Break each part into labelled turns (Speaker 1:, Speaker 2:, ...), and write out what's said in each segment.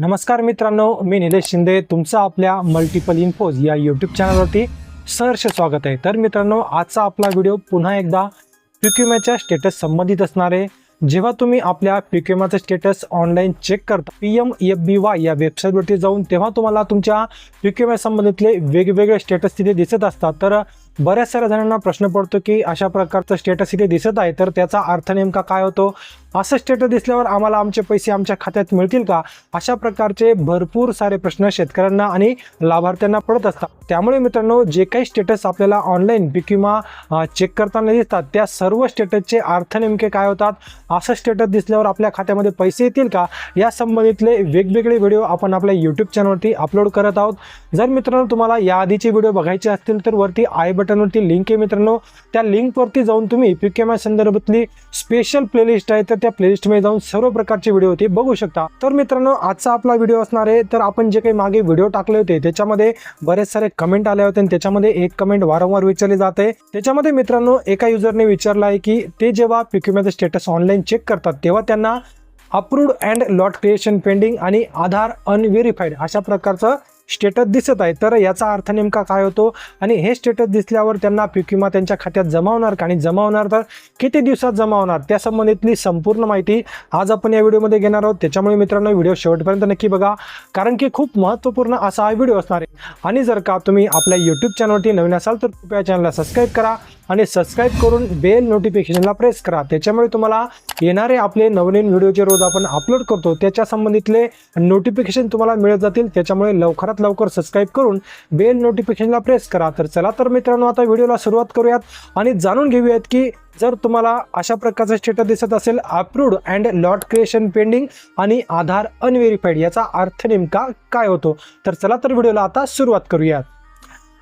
Speaker 1: नमस्कार मित्रांनो मी निलेश शिंदे. तुमचं आपल्या मल्टिपल इन्फोज या यूट्यूब चॅनलवरती सहर्ष स्वागत आहे. तर मित्रांनो आजचा आपला व्हिडिओ पुन्हा एकदा पिक्युम्याच्या स्टेटस संबंधित असणार आहे. जेव्हा तुम्ही आपल्या पिक्युमाचं स्टेटस ऑनलाईन चेक करता P M F B Y या वेबसाईटवरती जाऊन तेव्हा तुम्हाला तुमच्या पिक्युम्या संबंधितले वेगवेगळे स्टेटस तिथे दिसत असतात. तर बऱ्याच साऱ्या जणांना प्रश्न पडतो की अशा प्रकारचं स्टेटस इथे दिसत आहे तर त्याचा अर्थ नेमका काय होतो? असं स्टेटस दिसल्यावर आम्हाला आमचे पैसे आमच्या खात्यात मिळतील का? अशा प्रकारचे भरपूर सारे प्रश्न शेतकऱ्यांना आणि लाभार्थ्यांना पडत असतात. त्यामुळे मित्रांनो जे काही स्टेटस आपल्याला ऑनलाईन किंवा चेक करताना दिसतात त्या सर्व स्टेटसचे अर्थ नेमके काय होतात? असं स्टेटस दिसल्यावर आपल्या खात्यामध्ये पैसे येतील का? या संबंधितले वेगवेगळे व्हिडिओ आपण आपल्या यूट्यूब चॅनलवरती अपलोड करत आहोत. जर मित्रांनो तुम्हाला याआधीचे व्हिडिओ बघायचे असतील तर वरती आय बटनवरती लिंक आहे मित्रांनो. त्या लिंकवरती जाऊन तुम्ही पीकेएम संदर्भातली स्पेशल प्लेलिस्ट आहे तर त्या प्लेलिस्टमध्ये जाऊन सर्व प्रकारचे व्हिडिओ होते बघू शकता. तर मित्रांनो आजचा आपला व्हिडिओ असणार आहे. तर आपण जे काही मागे व्हिडिओ टाकले होते त्याच्यामध्ये बरेच सारे कमेंट आले होते आणि त्याच्यामध्ये एक कमेंट वारंवार विचारली जाते त्याच्यामध्ये मित्रांनो एका युजरने विचारलं आहे की ते जेव्हा पिक्युम्याचं स्टेटस ऑनलाईन चेक करतात तेव्हा त्यांना approved and lot creation pending आणि आधार अनव्हेरीफाईड अशा प्रकारचं स्टेटस दिसत आहे. तर याचा अर्थ नेमका काय होतो? आणि हे स्टेटस दिसल्यावर त्यांना पीक त्यांच्या खात्यात जमा होणार का? आणि जमा होणार तर किती दिवसात जमा होणार? त्या संबंधितली संपूर्ण माहिती आज आपण या व्हिडिओमध्ये घेणार आहोत. त्याच्यामुळे मित्रांनो व्हिडिओ शेवटपर्यंत नक्की बघा. कारण की खूप महत्त्वपूर्ण असा हा व्हिडिओ असणार आहे. आणि जर का तुम्ही आपल्या यूट्यूब चॅनलवरती नवीन असाल तर कृपया चॅनलला सबस्क्राईब करा. आणि सबस्क्राईब करून बेल नोटिफिकेशनला प्रेस करा. त्याच्यामुळे तुम्हाला येणारे आपले नवनवीन व्हिडिओचे रोज आपण अपलोड करतो त्याच्या संबंधितले नोटिफिकेशन तुम्हाला मिळत जातील. त्याच्यामुळे लवकरात लवकर सबस्क्राईब करून बेल नोटिफिकेशनला प्रेस करा. तर चला तर मित्रांनो आता व्हिडिओला सुरुवात करूयात आणि जाणून घेऊयात की जर तुम्हाला अशा प्रकारचा स्टेटस दिसत असेल approved and lot creation pending आणि आधार अनव्हेरीफाईड याचा अर्थ नेमका काय होतो? तर चला तर व्हिडिओला आता सुरुवात करूयात.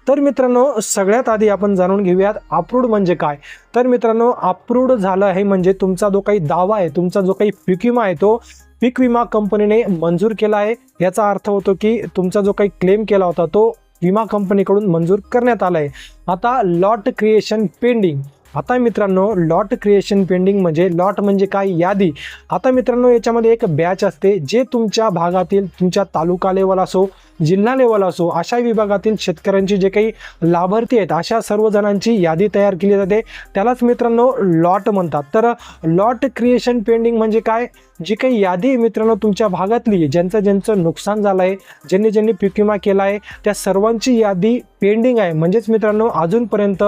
Speaker 1: तर मित्रांनो सगळ्यात आधी आपण जाणून घेऊयात अप्रूव्ड म्हणजे काय. तर मित्रांनो अप्रूव्ड झालं आहे म्हणजे तुमचा जो काही दावा आहे तुमचा जो काही पीक विमा आहे तो पीक विमा कंपनीने मंजूर केला आहे. याचा अर्थ होतो की तुमचा जो काही क्लेम केला होता तो विमा कंपनीकडून मंजूर करण्यात आला आहे. आता लॉट क्रिएशन पेंडिंग आता मित्रांनो लॉट क्रिएशन पेंडिंग म्हणजे लॉट म्हणजे काय यादी? आता मित्रांनो याच्यामध्ये एक बॅच असते जे तुमच्या भागातील तुमच्या तालुका लेवल असो जिल्हा लेवल असो अशा विभागातील शेतकऱ्यांची जे काही लाभार्थी आहेत अशा सर्व जणांची यादी तयार केली जाते. त्यालाच मित्रांनो लॉट म्हणतात. तर लॉट क्रिएशन पेंडिंग म्हणजे काय? जी काही यादी मित्रांनो तुमच्या भागातली ज्यांचं ज्यांचं नुकसान झालं आहे ज्यांनी ज्यांनी पीक विमा केला आहे त्या सर्वांची यादी पेंडिंग आहे. म्हणजेच मित्रांनो अजूनपर्यंत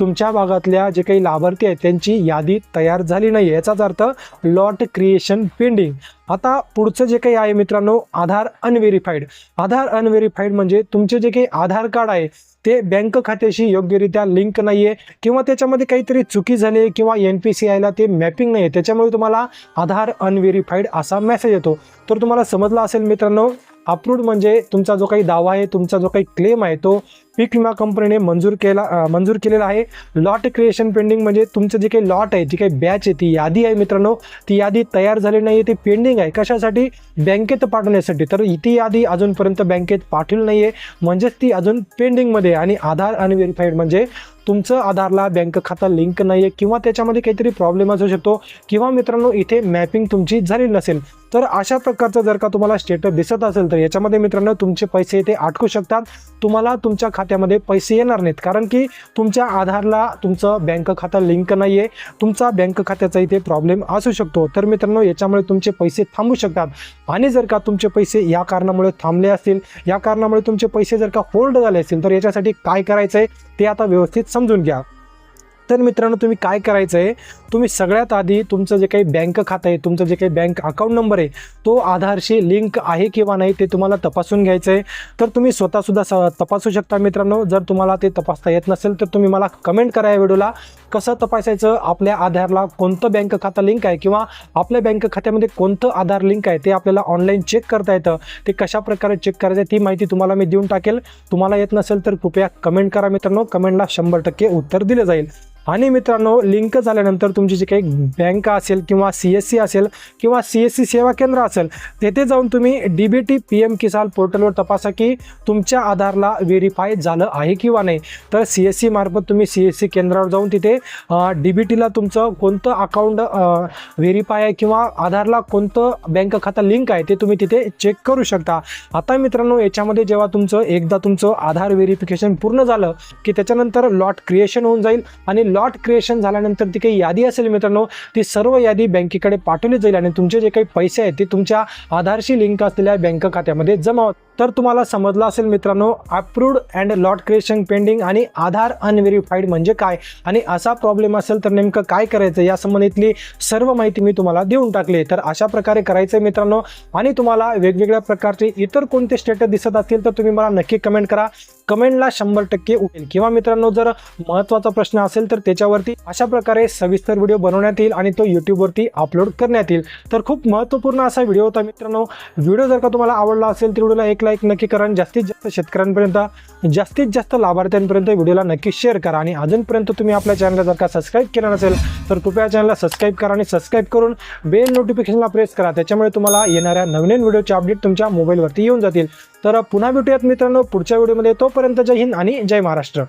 Speaker 1: तुमच्या भागातल्या जे काही लाभार्थी आहेत त्यांची यादी तयार झाली नाही याचाच अर्थ लॉट क्रिएशन पेंडिंग. आता पुढचं जे काही आहे मित्रांनो आधार अनव्हेरीफाईड. आधार अनव्हेरीफाईड म्हणजे तुमचे जे काही आधार कार्ड आहे ते बँक खात्याशी योग्यरित्या लिंक नाही आहे किंवा त्याच्यामध्ये काहीतरी चुकी झाली आहे किंवा एन पी सी आयला ते मॅपिंग नाही आहे त्याच्यामुळे तुम्हाला आधार अनव्हेरीफाईड असा मेसेज येतो. तर तुम्हाला समजला असेल मित्रांनो अप्रूव्ड म्हणजे तुमचा जो काही दावा आहे तुमचा जो काही क्लेम आहे तो पीक विमा कंपनीने मंजूर केला मंजूर केलेला आहे. लॉट क्रिएशन पेंडिंग म्हणजे तुमचं जे काही लॉट आहे जी काही बॅच आहे ती यादी आहे मित्रांनो. ती यादी तयार झाली नाही आहे ती पेंडिंग आहे. कशासाठी? बँकेत पाठवण्यासाठी. तर ती यादी अजूनपर्यंत बँकेत पाठवली नाही आहे म्हणजेच ती अजून पेंडिंगमध्ये आहे. आणि आधार अनव्हेरीफाईड म्हणजे तुमचं आधारला बँक खाता लिंक नाही आहे किंवा त्याच्यामध्ये काहीतरी प्रॉब्लेम असू शकतो किंवा मित्रांनो इथे मॅपिंग तुमची झाली नसेल. तर अशा प्रकारचं जर का तुम्हाला स्टेटस दिसत असेल तर याच्यामध्ये मित्रांनो तुमचे पैसे इथे अटकू शकतात. तुम्हाला तुमच्या खात्यामध्ये पैसे येणार नाहीत. कारण की तुमच्या आधारला तुमचं बँक खातं लिंक नाही आहे तुमचा बँक खात्याचा इथे प्रॉब्लेम असू शकतो. तर मित्रांनो याच्यामुळे तुमचे पैसे थांबू शकतात. आणि जर का तुमचे पैसे या कारणामुळे थांबले असतील या कारणामुळे तुमचे पैसे जर का होल्ड झाले असतील तर याच्यासाठी काय करायचं आहे ते आता व्यवस्थित समजून घ्या. तर मित्रांनो तुम्ही काय करायचं आहे? तुम्ही सगळ्यात आधी तुमचं जे काही बँक खातं आहे तुमचं जे काही बँक अकाउंट नंबर आहे तो आधारशी लिंक आहे किंवा नाही ते तुम्हाला तपासून घ्यायचं आहे. तर तुम्ही स्वतःसुद्धा स तपासू शकता मित्रांनो. जर तुम्हाला ते तपासता येत नसेल तर तुम्ही मला कमेंट करा या व्हिडिओला कसं तपासायचं? आपल्या आधारला कोणतं बँक खातं लिंक आहे किंवा आपल्या बँक खात्यामध्ये कोणतं आधार लिंक आहे ते आपल्याला ऑनलाईन चेक करता येतं. ते कशा प्रकारे चेक करायचं ती माहिती तुम्हाला मी देऊन टाकेल. तुम्हाला येत नसेल तर कृपया कमेंट करा मित्रांनो. कमेंटला शंभर टक्के उत्तर दिलं जाईल. आणि मित्रांनो लिंक झाल्यानंतर तुमची जी काही बँक असेल किंवा सी एस सी असेल किंवा सी एस सी सेवा केंद्र असेल तेथे जाऊन तुम्ही D B T P M Kisan पोर्टलवर तपासा की तुमच्या आधारला व्हेरीफाय झालं आहे किंवा नाही. तर सी एस सी मार्फत तुम्ही सी एस सी केंद्रावर जाऊन तिथे डी बी टीला तुमचं कोणतं अकाउंट व्हेरीफाय आहे किंवा आधारला कोणतं बँक खाता लिंक आहे ते तुम्ही तिथे चेक करू शकता. आता मित्रांनो याच्यामध्ये जेव्हा तुमचं एकदा तुमचं आधार व्हेरिफिकेशन पूर्ण झालं की त्याच्यानंतर लॉट क्रिएशन होऊन जाईल आणि लॉट क्रिएशन झाल्यानंतर ती काही यादी असेल मित्रांनो ती सर्व यादी बँकेकडे पाठवली जाईल आणि तुमचे जे काही पैसे आहेत ते तुमच्या आधारशी लिंक असलेल्या बँक खात्यामध्ये जमा होत तर तुम्हाला समजलं असेल मित्रांनो approved and lot creation pending आणि आधार अनव्हेरीफाईड म्हणजे काय? आणि असा प्रॉब्लेम असेल तर नेमकं काय करायचं? या संबंधितली सर्व माहिती मी तुम्हाला देऊन टाकली. तर अशा प्रकारे करायचं मित्रांनो आणि तुम्हाला वेगवेगळ्या प्रकारचे इतर कोणते स्टेटस दिसत असतील तर तुम्ही मला नक्की कमेंट करा. कमेंटला शंभर टक्के उठेल. किंवा मित्रांनो जर महत्त्वाचा प्रश्न असेल तर त्याच्यावरती अशा प्रकारे सविस्तर व्हिडिओ बनवण्यात येईल आणि तो यूट्यूबवरती अपलोड करण्यात येईल. तर खूप महत्त्वपूर्ण असा व्हिडिओ होता मित्रांनो. व्हिडिओ जर का तुम्हाला आवडला असेल तर व्हिडिओला एक लाईक नक्की करा आणि जास्तीत जास्त शेतकऱ्यांपर्यंत जास्तीत जास्त लाभार्थ्यांपर्यंत व्हिडिओला नक्की शेअर करा. आणि अजूनपर्यंत तुम्ही आपल्या चॅनलला जर का सबस्क्राईब केला नसेल तर कृपया चॅनलला सबस्क्राईब करा आणि सबस्क्राईब करून बेल नोटिफिकेशनला प्रेस करा. त्याच्यामुळे तुम्हाला येणाऱ्या नवीन व्हिडिओचे अपडेट तुमच्या मोबाईलवरती येऊन जातील. तर पुन्हा भेटूयात मित्रांनो पुढच्या व्हिडिओमध्ये तोपर्यंत जय हिंद आणि जय महाराष्ट्र.